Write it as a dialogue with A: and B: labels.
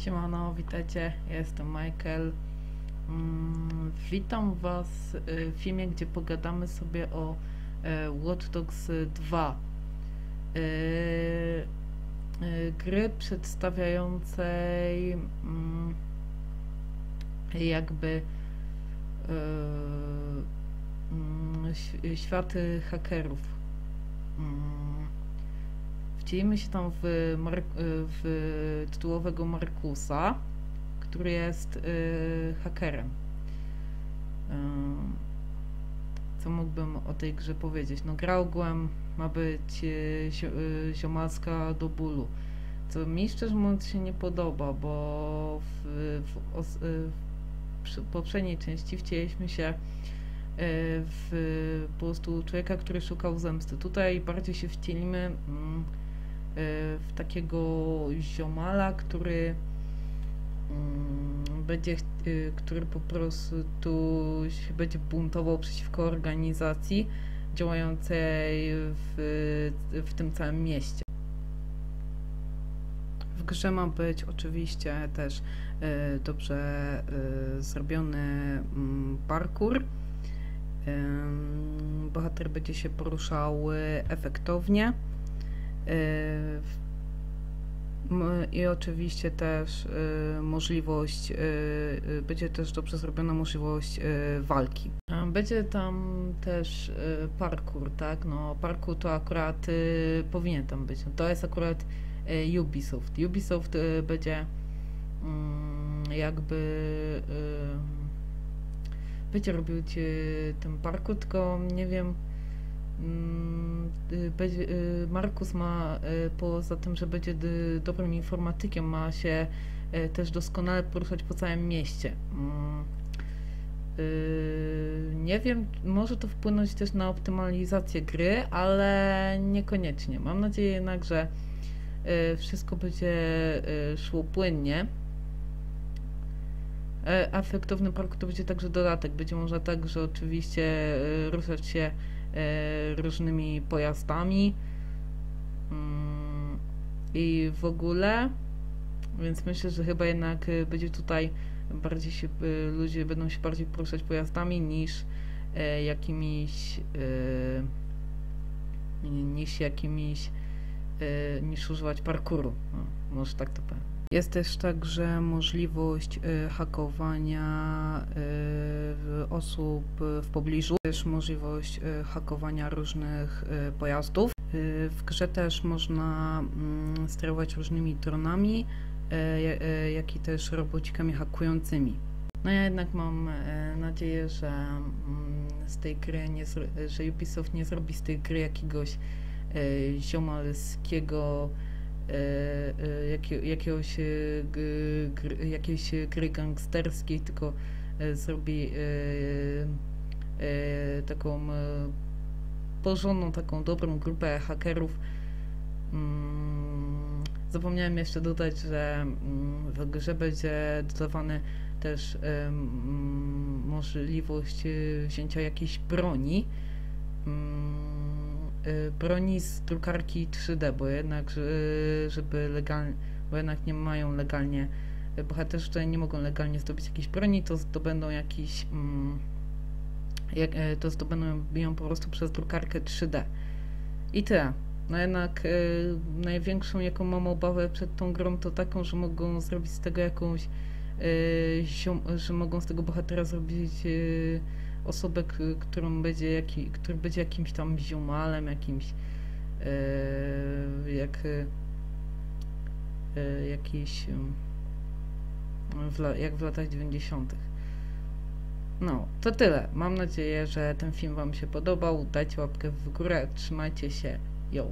A: Siemano, witajcie, ja jestem Michael. Mm, Witam Was y, w filmie, gdzie pogadamy sobie o e, Watch Dogs 2. Y, y, Gry przedstawiającej mm, jakby mm, ś- światy hakerów. Wcielimy się tam w, Mar- w tytułowego Markusa, który jest y, hakerem. Ym, Co mógłbym o tej grze powiedzieć? No gra ogółem ma być y, y, do bólu. Co mi szczerze mówiąc się nie podoba, bo w, w, os, y, w poprzedniej części wcięliśmy się y, w po prostu człowieka, który szukał zemsty. Tutaj bardziej się wcielimy mm, y, w takiego ziomala, który mm, będzie, y, który po prostu się będzie buntował przeciwko organizacji działającej w, w tym całym mieście. W grze ma być oczywiście też y, dobrze y, zrobiony mm, parkour. Bohater będzie się poruszał y, efektownie. Y, m- I oczywiście też y, możliwość, y, y, będzie też dobrze zrobiona możliwość walki. Będzie tam też parkour, tak? No, parkour to akurat powinien tam być. No, to jest akurat Ubisoft. Ubisoft będzie mm, jakby będzie robił ten parkour, tylko nie wiem. Markus ma y, poza tym, że będzie dobrym informatykiem, ma się y, też doskonale poruszać po całym mieście. Mm, y, Nie wiem, może to wpłynąć też na optymalizację gry, ale niekoniecznie. Mam nadzieję jednak, że y, wszystko będzie y, szło płynnie. E, Efektowny park to będzie także dodatek. Będzie można także oczywiście ruszać się różnymi pojazdami Mm, i w ogóle. Więc myślę, że chyba jednak e, będzie tutaj bardziej się, e, ludzie będą się bardziej poruszać pojazdami niż e, jakimiś e, niż jakimiś e, niż używać parkouru. O, może tak to powiem. Jest też także możliwość y, hakowania y, osób w pobliżu, też możliwość y, hakowania różnych pojazdów. W grze też można mm, sterować różnymi dronami, ja- jak i też robocikami hakującymi. No ja jednak mam nadzieję, że mm, z tej gry nie, że Ubisoft nie zrobi z tej gry jakiegoś ziomalskiego e, e, jakie, jakiegoś, e, gry, jakiejś gry gangsterskiej, tylko zrobi taką porządną, taką dobrą grupę hakerów. Mm, Zapomniałem jeszcze dodać, że mm, w grze będzie dodawany też em, możliwość wzięcia jakiejś broni. Y, broni z drukarki 3D, bo jednak, że- żeby legalnie, bo jednak nie mają legalnie, y, bohaterzy tutaj nie mogą legalnie zdobyć jakiejś broni, to zdobędą jakiś, mm, jak, to zdobędą ją po prostu przez drukarkę 3D. I tyle. No jednak y, największą jaką mam obawę przed tą grą to taką, że mogą zrobić z tego jakąś, y, że mogą z tego bohatera zrobić y, osobę, którą będzie jaki, który będzie jakimś tam ziomalem, jakimś e, jak e, jakiś la- jak w latach 90. No, to tyle. Mam nadzieję, że ten film Wam się podobał. Dajcie łapkę w górę, trzymajcie się. Yo.